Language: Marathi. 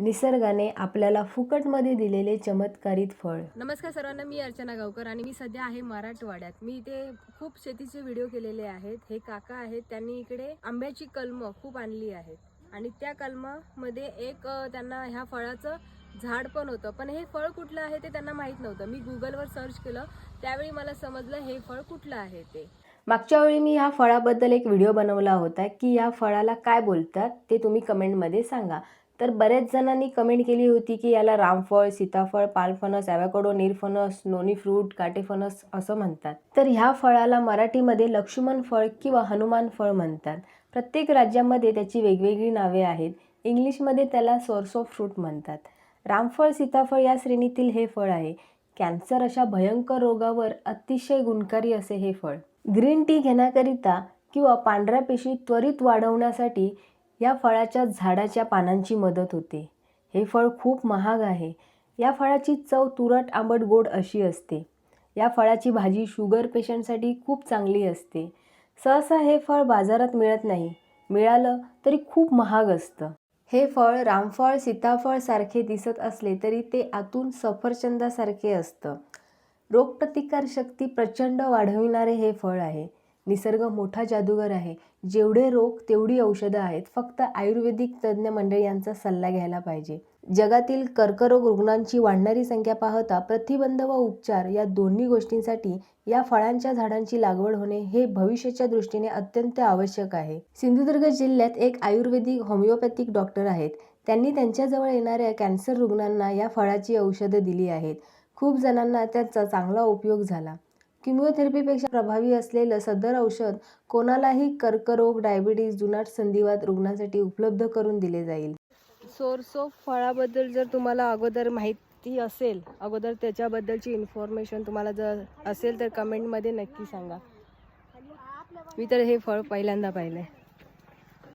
निसर्गाने आपल्याला फुकटमध्ये दिलेले चमत्कारित फळ. नमस्कार सर्वांना मी अर्चना गावकर आणि मी सध्या आहे मराठवाड्यात. मी इथे खूप शेतीचे व्हिडिओ केलेले आहेत. हे काका आहेत त्यांनी इकडे आंब्याची कलमं खूप आणली आहेत. आणि त्या कलमामध्ये एक त्यांना ह्या फळाचं झाड पण होतं. पण हे फळ कुठलं आहे ते त्यांना माहीत नव्हतं. मी गुगलवर सर्च केलं त्यावेळी मला समजलं हे फळ कुठलं आहे ते. मागच्या वेळी मी ह्या फळाबद्दल एक व्हिडिओ बनवला होता की या फळाला काय बोलतात ते तुम्ही कमेंटमध्ये सांगा. तर बऱ्याच जणांनी कमेंट केली होती की याला रामफळ सीताफळ पालफणस ॲवॅकोडो निरफणस नोनी फ्रूट काटेफणस असं म्हणतात. तर ह्या फळाला मराठीमध्ये लक्ष्मण फळ किंवा हनुमान फळ म्हणतात. प्रत्येक राज्यामध्ये त्याची वेगवेगळी नावे आहेत. इंग्लिशमध्ये त्याला सोर्स ऑफ फ्रूट म्हणतात. रामफळ सीताफळ या श्रेणीतील हे फळ आहे. कॅन्सर अशा भयंकर रोगावर अतिशय गुणकारी असे हे फळ. ग्रीन टी घेण्याकरिता किंवा पांढऱ्या पेशी त्वरित वाढवण्यासाठी या फळाच्या झाडाच्या पानांची मदत होते. हे फळ खूप महाग आहे. या फळाची चव तुरट आंबट गोड अशी असते. या फळाची भाजी शुगर पेशंटसाठी खूप चांगली असते. सहसा हे फळ बाजारात मिळत नाही. मिळालं तरी खूप महाग असतं. हे फळ रामफळ सीताफळ सारखे दिसत असले तरी ते आतून सफरचंदासारखे असतं. रोगप्रतिकार शक्ती प्रचंड वाढविणारे हे फळ आहे. निसर्ग मोठा जादूगर आहे. जेवढे रोग तेवढी औषधं आहेत. फक्त आयुर्वेदिक तज्ज्ञ मंडळी यांचा सल्ला घ्यायला पाहिजे. जगातील कर्करोग रुग्णांची वाढणारी संख्या पाहता प्रतिबंध व उपचार या दोन्ही गोष्टींसाठी या फळांच्या झाडांची लागवड होणे हे भविष्याच्या दृष्टीने अत्यंत आवश्यक आहे. सिंधुदुर्ग जिल्ह्यात एक आयुर्वेदिक होमिओपॅथिक डॉक्टर आहेत. त्यांनी त्यांच्याजवळ येणाऱ्या कॅन्सर रुग्णांना या फळाची औषधं दिली आहेत. खूप जणांना त्याचा चांगला उपयोग झाला. किमिओथेरपीपेक्षा प्रभावी असलेलं सदर औषध कोणालाही कर्करोग डायबिटीज जुनाट संधिवात रुग्णासाठी उपलब्ध करून दिले जाईल. सोर्स ऑफ फळाबद्दल जर तुम्हाला अगोदर माहिती असेल अगोदर त्याच्याबद्दलची इन्फॉर्मेशन तुम्हाला जर असेल तर कमेंटमध्ये नक्की सांगा. मी तर हे फळ पहिल्यांदा पाहिलं आहे